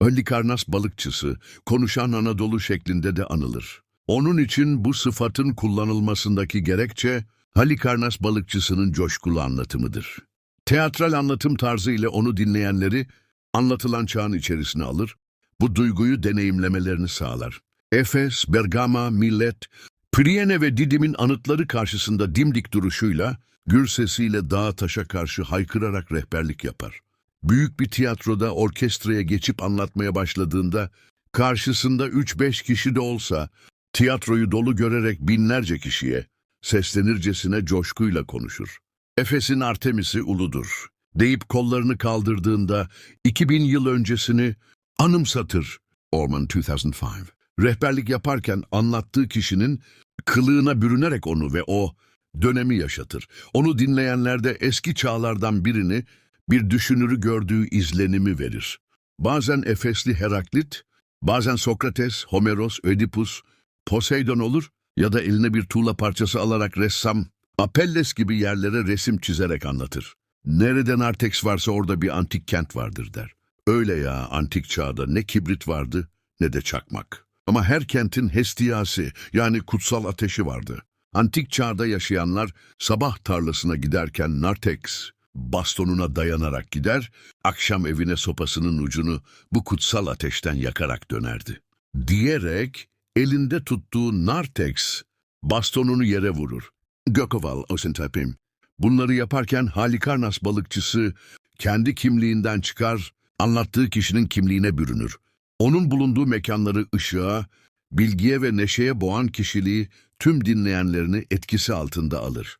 Halikarnas balıkçısı, konuşan Anadolu şeklinde de anılır. Onun için bu sıfatın kullanılmasındaki gerekçe, Halikarnas balıkçısının coşkulu anlatımıdır. Teatral anlatım tarzı ile onu dinleyenleri anlatılan çağın içerisine alır, bu duyguyu deneyimlemelerini sağlar. Efes, Bergama, Millet, Priene ve Didim'in anıtları karşısında dimdik duruşuyla, gür sesiyle dağa taşa karşı haykırarak rehberlik yapar. Büyük bir tiyatroda orkestraya geçip anlatmaya başladığında, karşısında 3-5 kişi de olsa, tiyatroyu dolu görerek binlerce kişiye, seslenircesine coşkuyla konuşur. Efes'in Artemis'i uludur. Deyip kollarını kaldırdığında 2000 yıl öncesini anımsatır. Orman 2005. Rehberlik yaparken anlattığı kişinin kılığına bürünerek onu ve o dönemi yaşatır. Onu dinleyenlerde eski çağlardan birini, bir düşünürü gördüğü izlenimi verir. Bazen Efesli Heraklit, bazen Sokrates, Homeros, Ödipus, Poseidon olur ya da eline bir tuğla parçası alarak ressam, Apelles gibi yerlere resim çizerek anlatır. Nereden Artex varsa orada bir antik kent vardır der. Öyle ya antik çağda ne kibrit vardı ne de çakmak. Ama her kentin hestiyası yani kutsal ateşi vardı. Antik çağda yaşayanlar sabah tarlasına giderken Nartex bastonuna dayanarak gider, akşam evine sopasının ucunu bu kutsal ateşten yakarak dönerdi. Diyerek elinde tuttuğu Nartex bastonunu yere vurur. Gökoval Osentapim. Bunları yaparken Halikarnas balıkçısı kendi kimliğinden çıkar, anlattığı kişinin kimliğine bürünür. Onun bulunduğu mekanları ışığa, bilgiye ve neşeye boğan kişiliği tüm dinleyenlerini etkisi altında alır.